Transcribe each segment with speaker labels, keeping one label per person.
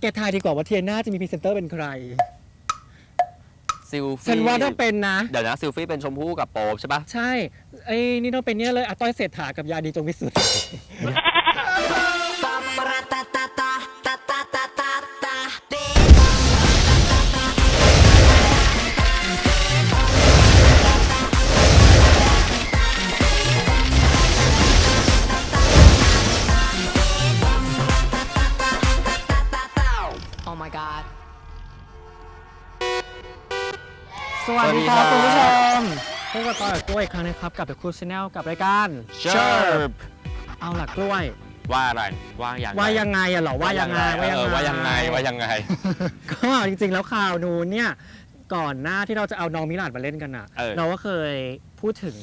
Speaker 1: แกทายดีกว่าว่าเทียน่าจะมีพรีเซนเตอร์เป็นใคร
Speaker 2: ซิลฟี่
Speaker 1: ฉันว่าต้องเป็นนะ
Speaker 2: เดี๋ยวนะซิลฟี่เป็นชมพู่กับโป๊ปใช่ปะ
Speaker 1: ใช่ ไอ้นี่ต้องเป็นเนี่ยเลยอาต้อยเศรษฐากับยาดีจงวิสุทธิ์ กับต้อยกับกล้วยอีกครั้งนะครับกับ The Cool Channel กับรายการ
Speaker 2: เชิร์บ
Speaker 1: เอาล่ะกล้วย
Speaker 2: ว่าอะไรว่าอย่าง
Speaker 1: ว่ายังไงอะเหรอว่ายังไง
Speaker 2: เออว่ายังไงว่ายังไง
Speaker 1: ก็จริงๆแล้วข่าวนูนเนี่ยก่อนหน้าที่เราจะเอาน้องมิลานมาเล่นกันอะ
Speaker 2: เออ
Speaker 1: เราก็เคยพูดถึง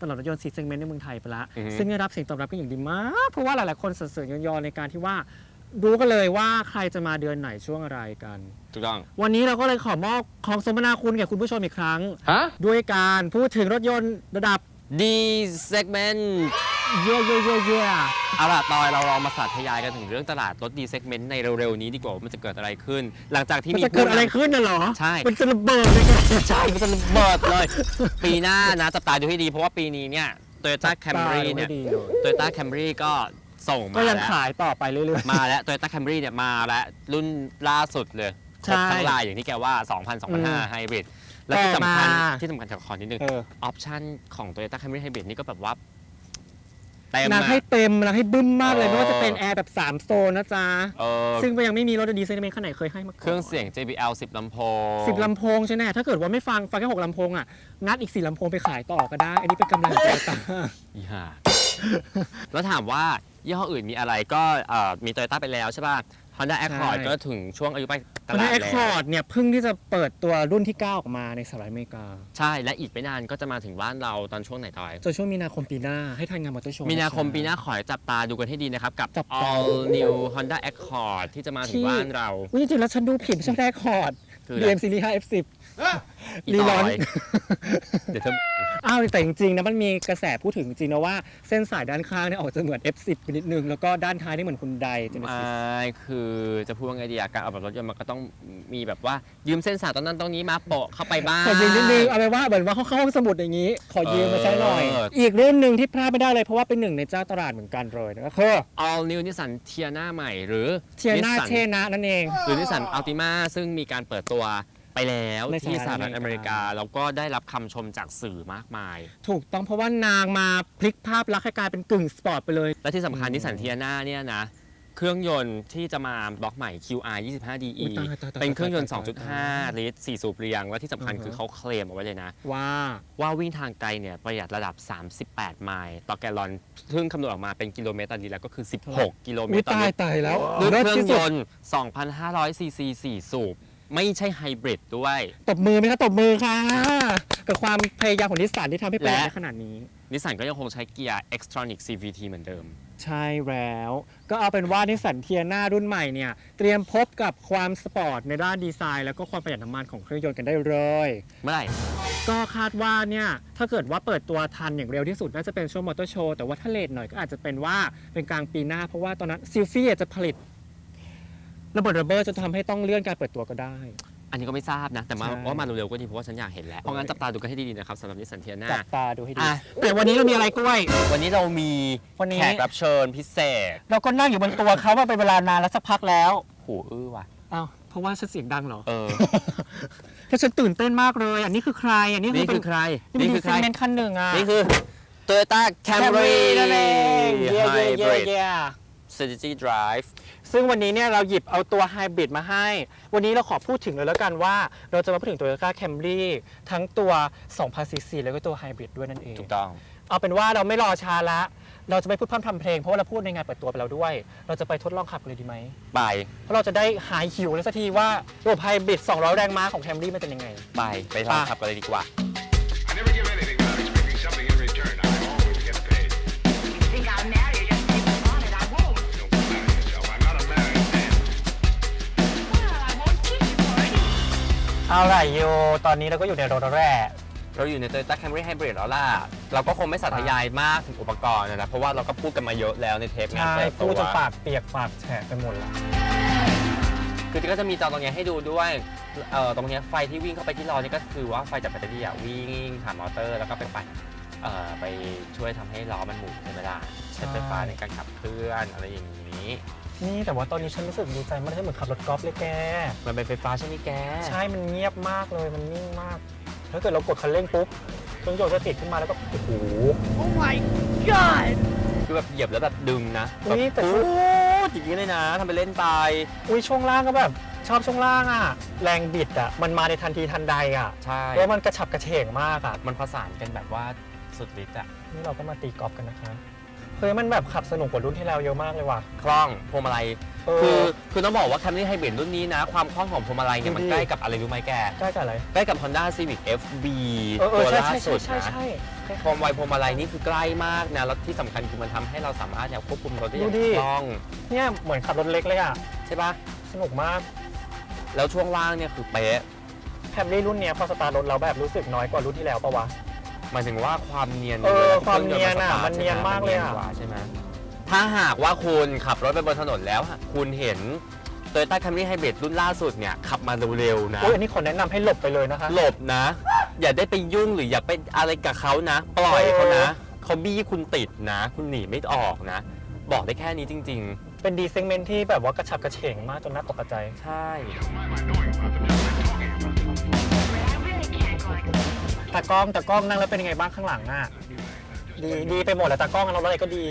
Speaker 1: ตลาดรถยนต์ซีเซงเมนต์ในเมืองไทยไปละ
Speaker 2: อือฮึ
Speaker 1: ซึ่งได้รับเสียงตอบรับกันอย่างดีมาก เพราะว่าหลายๆคนสรรเสริญยอนๆในการที่ว่า รู้กันเลยว่าใครจะมาเดือนไหนช่วงอะไรกัน
Speaker 2: ถูกต้อง
Speaker 1: วันนี้เราก็เลยขอมอบของสมนาคุณแก่คุณผู้ชมอีกครั้ง
Speaker 2: ฮะ
Speaker 1: ด้วยการพูดถึงรถยนต์ระดับ
Speaker 2: D segment
Speaker 1: เย่เย่เย่เย่
Speaker 2: เอาล่ะตอยเราลองมาสาธยายกันถึงเรื่องตลาดรถ D segment ในเร็วๆนี้ดีกว่าว่ามันจะเกิดอะไรขึ้น หลังจากที่
Speaker 1: มัน
Speaker 2: มี
Speaker 1: จะเกิดอะไร
Speaker 2: ผู้นำ
Speaker 1: ขึ้นน่ะเหรอ
Speaker 2: ใช่
Speaker 1: มันจะระเบิดเลยแก
Speaker 2: ใช่มันจะระเบิดเลย ปีหน้านะจับตาดูให้ดี เพราะว่าปีนี้เนี่ย Toyota Camry เนี่ย
Speaker 1: ดีเลย
Speaker 2: Toyota Camry ก็ ส่งมา
Speaker 1: ก็ยัง
Speaker 2: แล้ว
Speaker 1: ขายต่อไปเรื่อยๆ
Speaker 2: มาแล้ว Toyota Camry เนี่ยมาแล้วรุ่นล่าสุดเลยครบ
Speaker 1: ใช่
Speaker 2: ทั้งลายอย่างที่แกว่า 2,000
Speaker 1: อืม
Speaker 2: 2,500 Hybrid และที่สำคัญ
Speaker 1: ต่อมา
Speaker 2: ที่สำคัญขอนิดนึง
Speaker 1: เออ
Speaker 2: ออปชั่นของ Toyota Camry Hybrid นี่ก็แบบว่าเต็ม
Speaker 1: นาง
Speaker 2: อะ
Speaker 1: ให้เต็มนางให้บึ้มมากเลย
Speaker 2: เออ
Speaker 1: ไม่ว่าจะเป็นแอร์แบบ3โซนนะจ๊ะ
Speaker 2: เออ
Speaker 1: ซึ่งก็ยังไม่มีรถดีไซน์เมนต์ขนาดไหนเคยให้มาก่อน
Speaker 2: เครื่องเสียง JBL 10ลำโพง
Speaker 1: สิบลำโพงใช่ไหมถ้าเกิดว่าไม่ฟังฟังแค่หกลำโพงอะนัดอีกสี่ลำโพงไปขายต่อก็ได้ อันนี้เป็นกำไรใจตา
Speaker 2: อีห่า แล้วถามว่า ยี่ห้ออื่นมีอะไรก็เอ่อมี Toyota ไปแล้วใช่ป่ะ Honda Accord
Speaker 1: ใช่
Speaker 2: ก็ถึงช่วงอายุไปต
Speaker 1: ตอน
Speaker 2: ลา
Speaker 1: นี้
Speaker 2: ด
Speaker 1: เอ็ก
Speaker 2: แล้
Speaker 1: คอร์ดเนี่ยเพิ่งที่จะเปิดตัวรุ่นที่ 9 ออกมาในสหรัฐอเมริกา
Speaker 2: ใช่และอีกไม่นานก็จะมาถึงบ้านเราตอนช่วงไหนต่อย
Speaker 1: จนช่วงมีนาคมปีหน้าให้ทันงานมอเตอร์โชว์
Speaker 2: มีนาคมปีหน้าขอให้จับตาดูกันให้ดีนะครับ กับ
Speaker 1: จับตา
Speaker 2: All New Honda Accord ที่จะมาถึ
Speaker 1: ที่
Speaker 2: งบ้านเรา
Speaker 1: อุ้ยจริงๆแล้วฉันดูผิดไม่ใช่แรคคอร์ด
Speaker 2: คืออะไร
Speaker 1: DM Series 5 F10
Speaker 2: อี
Speaker 1: รี
Speaker 2: ต่
Speaker 1: ลอน
Speaker 2: อยเดี๋ยวเธอ
Speaker 1: อ้าวแต่จริงๆนะมันมีกระแสพูดถึงจริงนะว่าเส้นสายด้านข้างเนี่ยออกจะเหมือน F10 ไปนิดนึง แล้วก็ด้านท้ายนี่เหมือนคุณไดเจเน
Speaker 2: ไม
Speaker 1: ซิส่
Speaker 2: คือจะพูดว่าไงดีอะการออกแบบรถยนต์มันก็ต้องมีแบบว่ายืมเส้นสายตรงนั้นตรงนี้มาโปะเข้าไปบ้าง
Speaker 1: ขอยืมนิดนึงเอาไปนว่าเหมือนว่าเขาเข้าห้องสมุดอย่างนี้ ขอยืมมาใช้หน่อย
Speaker 2: เออ
Speaker 1: อีกรุ่นหนึ่งที่พลาดไม่ได้เลยเพราะว่าเป็นหนึ่งในเจ้าตลาดเหมือนกันเลยนะก็คือ
Speaker 2: All New Nissan Tiana ใหม่หรือ
Speaker 1: เทียนา
Speaker 2: Nissan
Speaker 1: เชนะนั่นเอง
Speaker 2: หรือนิสสันอัลติมาซึ่งมีการเปิดตัว ไปแล้ว
Speaker 1: ใน
Speaker 2: ที่
Speaker 1: ส
Speaker 2: ส
Speaker 1: ห
Speaker 2: ห
Speaker 1: รั
Speaker 2: รั
Speaker 1: ฐ
Speaker 2: ฐ
Speaker 1: อ
Speaker 2: อ
Speaker 1: เม
Speaker 2: เม
Speaker 1: ริ
Speaker 2: ริ
Speaker 1: กา
Speaker 2: กา แล้วก็ได้รับคำชมจากสื่อมากมาย
Speaker 1: ถูกต้องเพราะว่านางมาพลิกภาพลักษณ์ให้กลายเป็นกึ่งสปอร์ตไปเลย
Speaker 2: และที่สำคัญนิสสันเทียนาเนี่ยนะ เครื่องยนต์ที่จะมาบล็อกใหม่ QR 25 DE
Speaker 1: อุ๊ยตายตายตาย
Speaker 2: เป็นเครื่องยนต์
Speaker 1: ตายตายตาย
Speaker 2: 2.5 ลิตร 4 สูบเรียง และที่สำคัญ
Speaker 1: อือฮะ
Speaker 2: คือเขาเคลมเอาไว้เลยนะ
Speaker 1: ว่า
Speaker 2: ว่าวิ่งทางไกลเนี่ยประหยัดระดับ 38 ไมล์ต่อแกลลอน ซึ่งคำนวณออกมาเป็นกิโลเมตรต่อลิตรแล้วก็คือ 16 กิโลเม
Speaker 1: อุ้
Speaker 2: ต
Speaker 1: ย
Speaker 2: รต่อ
Speaker 1: ตาย
Speaker 2: ลิตร
Speaker 1: ตายแล้ว
Speaker 2: ด้วย
Speaker 1: ลิศ
Speaker 2: เครื่อ
Speaker 1: ที่
Speaker 2: ง
Speaker 1: สุ
Speaker 2: ย
Speaker 1: ด
Speaker 2: นต์2,500ซีซี4สูบ ไม่ใช่ไฮบริดด้วย
Speaker 1: ตบมือไหมคะตบมือค่ะ กับความพยายามของนิสสันที่ทำให้เป็น
Speaker 2: และ
Speaker 1: ได้ขนาดนี้
Speaker 2: นิสสันก็ยังคงใช้เกียร์ Xtronic CVT เหมือนเดิม
Speaker 1: ใช่แล้ว ก็เอาเป็นว่านิสสันเทียนารุ่นใหม่เนี่ย เตรียมพบกับความสปอร์ตในด้านดีไซน์ แล้วก็ความประหยัดน้ำมันของเครื่องยนต์กันได้เลย
Speaker 2: เมื่อไหร่
Speaker 1: ก็คาดว่าเนี่ย ถ้าเกิดว่าเปิดตัวทันอย่างเร็วที่สุด น่าจะเป็นช่วงมอเตอร์โชว์แต่ว่าถ้าเลทหน่อยก็อาจจะเป็นว่าเป็นกลางปีหน้าเพราะว่าตอนนั้นซิลฟี่จะผลิต ระเบิดระเบ้อจะทำให้ต้องเลื่อนการเปิดตัวก็ได้
Speaker 2: อันนี้ก็ไม่ทราบนะ แต่มา
Speaker 1: ใช่
Speaker 2: ว่ามาเร็วๆก็ดีเพราะว่าฉันอยากเห็นแล้วเพราะงั้นจับตาดูกันให้ดีๆนะครับสำหรับนิสสันเทียนา
Speaker 1: จับตาดูให้ดี
Speaker 2: อะ
Speaker 1: แต่วันนี้เรามีอะไรกล้วย
Speaker 2: วันนี้เรามี
Speaker 1: วันนี้
Speaker 2: แขกรับเชิญพิเศษ
Speaker 1: เราก็นั่งอยู่บนตัวเขามาเป็นเวลานานแล้วสักพักแล้ว
Speaker 2: หูอื้อว่ะ
Speaker 1: อ้าวเพราะว่าฉันเสียงดังเหรอ
Speaker 2: เออ
Speaker 1: ถ้าฉันตื่นเต้นมากเลย อันนี้คือใคร อันนี้
Speaker 2: นี่
Speaker 1: เป็
Speaker 2: คื
Speaker 1: น
Speaker 2: อใคร
Speaker 1: นี่
Speaker 2: นี่
Speaker 1: คื
Speaker 2: คืออ
Speaker 1: ใค
Speaker 2: ใค
Speaker 1: ร
Speaker 2: ร
Speaker 1: เป็นคันหนึ่งอะ
Speaker 2: นี่คือ Toyota Camry
Speaker 1: นั่นเองเย่เย่เย่
Speaker 2: Hybrid
Speaker 1: เย่
Speaker 2: Strategy Drive
Speaker 1: ซึ่งวันนี้เนี่ยเราหยิบเอาตัวไฮบริดมาให้ วันนี้เราขอพูดถึงเลยแล้วกันว่า เราจะมาพูดถึง Toyota Camry ทั้งตัว 2,000ซีซีแล้วก็ตัวไฮบริดด้วยนั่นเอง
Speaker 2: ถูกต้อง
Speaker 1: เอาเป็นว่าเราไม่รอช้าละ เราจะไม่พูดพร่ำทำเพลง เพราะว่าเราพูดในงานเปิดตัวไปแล้วด้วย เราจะไปทดลองขับกันเลยดีไหม
Speaker 2: ไป
Speaker 1: เพราะเราจะได้หายหิวแล้วสักทีว่าระบบไฮบริด200 แรงม้าของ Camry มันเป็นยังไง
Speaker 2: ไป ไปลองขับกันเลยดีกว่า
Speaker 1: เอาล่ะโยตอนนี้เราก็อยู่ในรถแร่
Speaker 2: เราอยู่ใน Toyota Camry Hybrid แล้วล่ะ เราก็คงไม่สาธยายมากถึงอุปกรณ์นะเพราะว่าเราก็พูดกันมาเยอะแล้วในเทปงาน
Speaker 1: ใช่
Speaker 2: เปิด
Speaker 1: พู
Speaker 2: ตั
Speaker 1: ด
Speaker 2: ว
Speaker 1: จนปากเปียกปากแฉะไปหมดละ
Speaker 2: คือก็จะมีจอตรงเนี้ยให้ดูด้วยเอ่อตรงเนี้ยไฟที่วิ่งเข้าไปที่ล้อนี่ก็คือว่าไฟจากแบตเตอรี่อะวิ่งผ่านมอเตอร์แล้วก็ไปปั่นเอ่อไปช่วยทำให้ล้อมันหมุนใช่ไหมล่ะใช้ไฟฟ้าในการขับเคลื่อนอะไรอย่างนี้
Speaker 1: นี่แต่ว่าตอนนี้ฉันรู้สึกดีใจมากที่เหมือนขับรถกอล์ฟเลยแก
Speaker 2: มันเป็นไฟฟ้าใช่ไหมแก
Speaker 1: ใช่มันเงียบมากเลยมันนิ่งมากถ้าเกิดเรากดคันเร่งปุ๊บเครื่องยนต์จะติดขึ้นมาแล้วก็โอ้โห
Speaker 3: Oh my god!
Speaker 2: คือแบบเหยียบแล้วแบบดึงนะ
Speaker 1: อุ๊ยแต่
Speaker 2: โอ้อย่างนี้เลยนะทำไปเล่นไป
Speaker 1: อุ้ยช่วงล่างก็แบบชอบช่วงล่างอะ แรงบิดอะมันมาในทันทีทันใดอะ
Speaker 2: ใช่
Speaker 1: แล้วมันกระฉับกระเฉงมากอะ
Speaker 2: มันผสานกันแบบว่าสุดฤทธิ์อะ
Speaker 1: นี่เราก็มาตีกอล์ฟกันนะคะ เฮ้ยมันแบบขับสนุกกว่ารุ่นที่แล้วเยอะมากเลยว่ะ
Speaker 2: คล่องพวงมาลัย
Speaker 1: เอ
Speaker 2: คือ
Speaker 1: อ
Speaker 2: คือต้องบอกว่า Camry Hybrid รุ่นนี้นะ ความคล่องของพวงมาลัยเนี่ย
Speaker 1: ดู
Speaker 2: มัน
Speaker 1: ดิ
Speaker 2: ใกล้กับอะไรรู้ไหมแก
Speaker 1: ใกล้กับอะไร
Speaker 2: ใกล้กับ Honda Civic FB
Speaker 1: เออเอ
Speaker 2: ตั
Speaker 1: อ
Speaker 2: ว
Speaker 1: ใช่
Speaker 2: ล่า
Speaker 1: ใช่
Speaker 2: สุ
Speaker 1: ใช่
Speaker 2: ด
Speaker 1: ใช่
Speaker 2: นะ
Speaker 1: ใช่
Speaker 2: ความไวพวงมาลัยนี่คือใกล้มากนะ แล้วที่สำคัญคือมันทำให้เราสามารถเนี่ยควบคุมรถได้อย่าง
Speaker 1: ดูดิ
Speaker 2: คล่อง
Speaker 1: เนี่ยเหมือนขับรถเล็กเลยอะ
Speaker 2: ใช่ปะ
Speaker 1: สนุกมาก
Speaker 2: แล้วช่วงล่างเนี่ยคือเป๊ะ
Speaker 1: แคมรี่รุ่นเนี้ยพอสตาร์ทรถเราแบบรู้สึกน้อยกว่ารุ่นที่แล้วปะวะ
Speaker 2: หมายถึงว่าความเนียน
Speaker 1: เออ
Speaker 2: ลที่
Speaker 1: ความเนียนอะ
Speaker 2: ครื่อง
Speaker 1: มันเนียน
Speaker 2: สตร์ท
Speaker 1: มากเลยอะ
Speaker 2: นนีนกว่าใช่ไหมถ้าหากว่าคุณขับรถไปบนถนนแล้ว คุณเห็น Toyota Camry Hybrid รุ่นล่าสุดเนี่ยขับมาเร็วๆนะ
Speaker 1: อุ้ยอันนี้ขอแนะนำให้หลบไปเลยนะคะ
Speaker 2: หลบนะ อย่าได้ไปยุ่งหรืออย่าไปอะไรกับเขานะ ปล่อยเขานะเขาบี้คุณติดนะ คุณหนีไม่ออกนะ บอกได้แค่นี้จริง
Speaker 1: เป็นดีเซกเมนต์ที่แบบว่ากระฉับกระเฉงมากจนน่าตกใจ
Speaker 2: ๆ ใช่
Speaker 1: ตากล้องตากล้องนั่งแล้วเป็นยังไงบ้างข้างหลังอะดีดีไปหมดแหละตากล้องเราอะไรก็ดี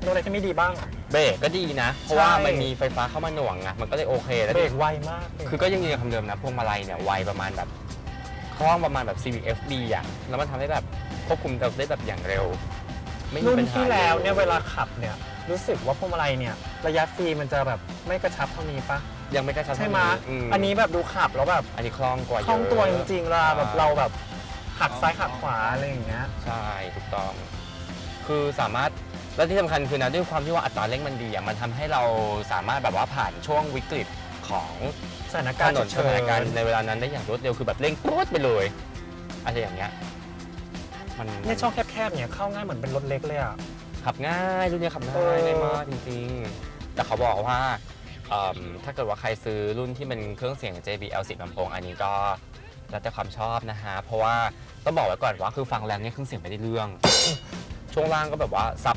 Speaker 1: เราอะไรที่ไม่ดีบ้าง
Speaker 2: เบรกก็ดีนะ เพราะว่า
Speaker 1: ใช่
Speaker 2: มันมีไฟฟ้าเข้ามาหน่วงไงมันก็เลยโอเคแล้ว
Speaker 1: เบร
Speaker 2: ดิ
Speaker 1: กไวมากเลย
Speaker 2: คือก็ยังยืนคำเดิมนะพวงมาลัยเนี่ยไวประมาณแบบคล่องประมาณแบบ Civic FB อะแล้วมันทำให้แบบควบคุมเราได้แบบอย่างเร็ว ไม่มี
Speaker 1: รุ่น
Speaker 2: ปัญหา
Speaker 1: ที่แล้วเนี่ยเวลาขับเนี่ยรู้สึกว่าพวงมาลัยเนี่ย ระยะฟรีมันจะแบบไม่กระชับเท่านี้ปะ
Speaker 2: ยังไม่กระชับ
Speaker 1: ใช่ไหม
Speaker 2: เท่าอืม
Speaker 1: อันนี้แบบดูขับแล้วแบบ
Speaker 2: อันนี้คล่องกว่าเย
Speaker 1: คล่
Speaker 2: อะ
Speaker 1: องตัวจริงๆเวลาแบบ
Speaker 2: ใช่
Speaker 1: เราแบบ หักซ้ายหักขวาอะไรอย่างเงี้ย
Speaker 2: ใช่ถูกต้อง คือสามารถและที่สำคัญคือนะด้วยความที่ว่าอัตราเร่งมันดีอะมันทำให้เราสามารถแบบว่าผ่านช่วงวิกฤตของ
Speaker 1: สถาน
Speaker 2: ถ
Speaker 1: การณ์
Speaker 2: น
Speaker 1: ฉุ
Speaker 2: น
Speaker 1: ก
Speaker 2: ส
Speaker 1: เฉิ
Speaker 2: ถานการณ์
Speaker 1: น
Speaker 2: ในเวลานั้นได้อย่างรวดเร็วคือแบบเร่งปรูดไปเลยอะไรอย่างเงี้ยมัน
Speaker 1: เนี่ยช่องแคบๆเนี่ยเข้าง่ายเหมือนเป็นรถเล็กเลยอะ
Speaker 2: ขับง่ายรุ่นเนี้ยขับง่าย
Speaker 1: เออ
Speaker 2: ง่ายมากจริง ๆ แต่เขาบอกว่าเอิ่มถ้าเกิดว่าใครซื้อรุ่นที่เป็นเครื่องเสียง JBL 10ลำโพงอันนี้ก็ แล้วแต่ความชอบนะฮะ เพราะว่าต้องบอกไว้ก่อนว่าคือฟังแรงเนี่ยเครื่องเสียงไม่ได้เรื่อง ช่วงล่างก็แบบว่าซับ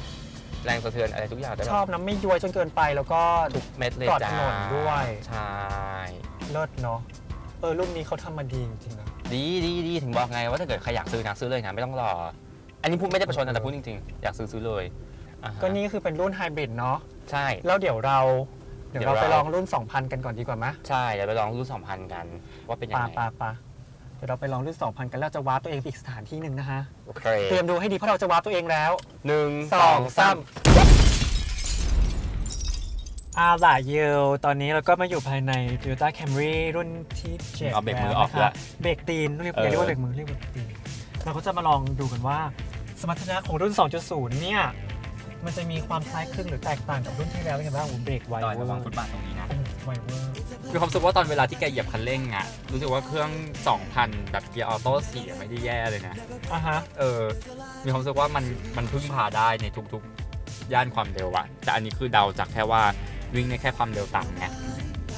Speaker 2: แรงสะเทือนอะไรทุกอย่างได้
Speaker 1: ช
Speaker 2: แบ
Speaker 1: อบบนะไม่ย้วยจนเกินไปแล้วก็
Speaker 2: ทุกเม็ดเลย
Speaker 1: ปลอด
Speaker 2: จ้า
Speaker 1: ถนนด้วย
Speaker 2: ใช่
Speaker 1: เลิศเนาะเออรุ่นนี้เขาทำมาดีจริงๆนะ
Speaker 2: ดีดีดีถึงบอกไงว่าถ้าเกิดใครอยากซื้อนะซื้อเลยนะไม่ต้องรอ อันนี้พูดไม่ได้ประชดนะแต่พูดจริงๆอยากซื้อซื้อเลยอ่าฮะ
Speaker 1: ก็นี่คือเป็นรุ่นไฮบริดเนาะ
Speaker 2: ใช่
Speaker 1: แล้วเดี๋ยวเรา เดี๋ยวเรา
Speaker 2: เดี๋ยว
Speaker 1: ไป
Speaker 2: เรา
Speaker 1: ลองรุ่น 2,000 กันก่อนดีกว่าไหม
Speaker 2: ใช่เดี๋ยวไปลองรุ่น2000กัน ว่าเป็นยัง
Speaker 1: ปา
Speaker 2: ไง
Speaker 1: ปาปา เดี๋ยวเราไปลองรุ่น2,000 กันแล้วจะวาร์ปตัวเองไปอีกสถานที่หนึ่งนะฮะ
Speaker 2: โอเค
Speaker 1: เตรียมดูให้ดีเพราะเราจะวาร์ปตัวเองแล้ว
Speaker 2: หนึ่ง
Speaker 1: สองสามอาล่ะเยลตอนนี้เราก็มาอยู่ภายใน Toyota Camry รุ่นที่เจ็ด
Speaker 2: เอาเบรกมือออก
Speaker 1: แล้ว
Speaker 2: แล้ว
Speaker 1: นะคะเบรกตีนเรียก
Speaker 2: เออ
Speaker 1: อย่าเรียกว่าเบรกมือเรียกเบรกตีนเราก็จะมาลองดูกันว่า สมรรถนะของรุ่น 2.0 เนี่ย มันจะมีความคล้ายคลึงหรือแตกต่างกับรุ่นที่แล้วยังไงบ้างโอ้โหเบรกไว
Speaker 2: ดอย
Speaker 1: เวอ
Speaker 2: ระวัง
Speaker 1: ร์
Speaker 2: ฟุตบาทตรงนี้นะ
Speaker 1: โอ้โห ไวเวอร์
Speaker 4: คือความรู้สึกว่าตอนเวลาที่แกเหยียบคันเร่งอะรู้สึกว่าเครื่อง 2,000 แบบเกียร์ออโต้สี่ไม่ได้แย่เลยนะ
Speaker 1: อะฮะ
Speaker 4: เออ มีความรู้สึกว่ามันมันพึ่งพาได้ในทุกๆ ย่านความเร็วอะแต่อันนี้คือเดาจากแค่ว่าวิ่งในแค่ความเร็วต่ำไง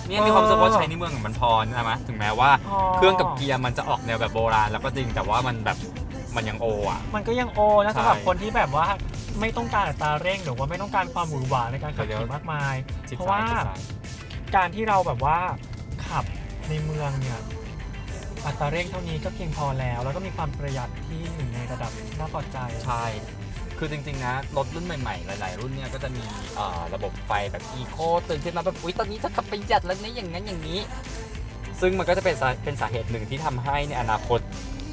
Speaker 4: เนี่ยมีความรู้สึกว่าใช้ในเมืองมันพอนะมะถึงแม้ว่า
Speaker 1: อ๋อ
Speaker 4: เครื่องกับเกียร์มันจะออกแนวแบบโบราณแล้วก็จริงแต่ว่ามันแบบมันยังโออะ
Speaker 1: มันก็ยังโอนะ
Speaker 4: ใช่
Speaker 1: สำหรับคนที่แบบว่าไม่ต้องการอัตราเร่งหรือว่าไม่ต้องการความหวือหวาในการขับ
Speaker 4: เดี๋ยว
Speaker 1: ขี่มากมาย
Speaker 4: ชิด
Speaker 1: เพราะ
Speaker 4: ซ้าย
Speaker 1: ว่า
Speaker 4: ชิดซ้าย
Speaker 1: การที่เราแบบว่าขับในเมืองเนี่ยอัตราเร่งเท่านี้ก็เพียงพอแล้ว แล้วก็มีความประหยัดที่อยู่ในระดับน่าพอใจ
Speaker 4: ใช่ คือจริง ๆ นะ รถรุ่นใหม่ ๆ หลาย ๆ รุ่นเนี่ยก็จะมีระบบไฟแบบอีโคตื่นขึ้นมาแบบอุ๊ย ตอนนี้จะขับประหยัดแล้วนะอย่างนั้นอย่างนี้ ซึ่งมันก็จะเป็นเป็นสาเหตุหนึ่งที่ทำให้ในอนาคต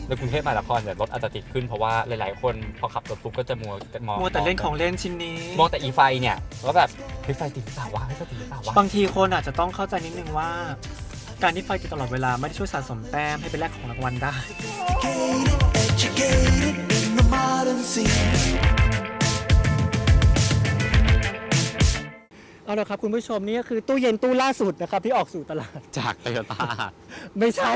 Speaker 4: ในกรุงเทพมหานครเนี่ยรถอาจจะติดขึ้นเพราะว่าหลายๆ คนพอขับรถปุ๊บก็จะมัวมอง
Speaker 1: มัวแต่เล่นของเล่นชิ้นนี้
Speaker 4: มองแต่อีไฟเนี่ยแล้วแบบเฮ้ยไฟติดหรือเปล่าวะเฮ้ยไฟติดหรือเปล่าวะ
Speaker 1: บางทีคนอาจจะต้องเข้าใจนิดนึงว่า การที่ไฟติดตลอดเวลาไม่ได้ช่วยสะสมแต้มให้เป็นแลกของรางวัลได้
Speaker 5: educated in the modern scene.
Speaker 1: เอาละครับคุณผู้ชมนี่ก็คือตู้เย็นตู้ล่าสุดนะครับที่ออกสู่ตลาด
Speaker 2: จากโตโยต้า
Speaker 1: ไม่ใช่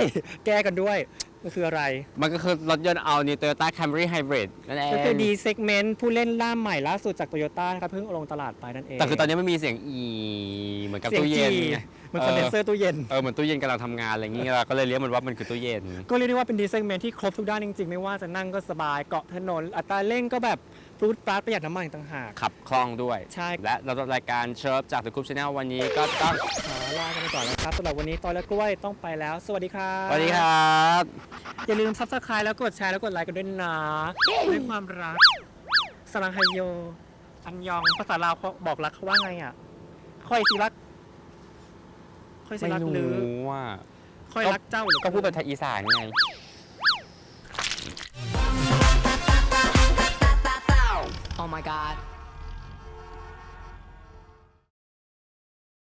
Speaker 1: แก้กันด้วยมันคืออะไร
Speaker 2: มันก็คือรถยนต์เอานี่ Toyota Camry Hybrid นั่นเอง
Speaker 1: ก็คือ D segment ผู้เล่นล่ามใหม่ล่าสุดจากโตโยต้านะครับเพิ่งเอาลงตลาดไปนั่นเอง
Speaker 2: แต่คือตอนนี้มันมีเสียงอีเหมือนกับ
Speaker 1: เสียง
Speaker 2: ตู้เย็น
Speaker 1: จี
Speaker 2: ไง
Speaker 1: มันคอนเดนเซอร์ตู้เย็น
Speaker 2: เออเหมือนตู้เย็นกำลังทำงานอะไรอย่างเงี้ยเราก็เลยเรียกมันว่ามันคือตู้เย็น
Speaker 1: ก็เรียกได้ว่าเป็นดีไซเมนที่ครบทุกด้านจริงๆ ไม่ว่าจะนั่งก็สบายเกาะถนนอัตราเร่งก็แบบ ปรูดปราดประหยัดน้ำมันอีกต่างหาก
Speaker 2: ขับคล่องด้วย
Speaker 1: ใช่
Speaker 2: และเรารายการเชิร์ฟจาก The Group Channel วันนี้ก็ต้อง
Speaker 1: ขอลากันไปก่อนแล้วครับสำหรับวันนี้ตอนและกล้วยต้องไปแล้ว สวัสดีครับ
Speaker 2: สวัสดีครับ
Speaker 1: อย่าลืมซับสไคร b e แล้วกดแชร์แล้วกดไลค์กันด้วยนะด้วยความรักสลังไฮโย อันยองภาษาลาวเขาบอกรักเขาว่าไงอะค่อยสิรักค่อยสิ
Speaker 2: ไม่
Speaker 1: รักหรือ
Speaker 2: รู้ว่า
Speaker 1: ค่อยรักเจ้าหรือ
Speaker 2: ก็พูดเป็นไทยอีสานไง
Speaker 6: Oh my god.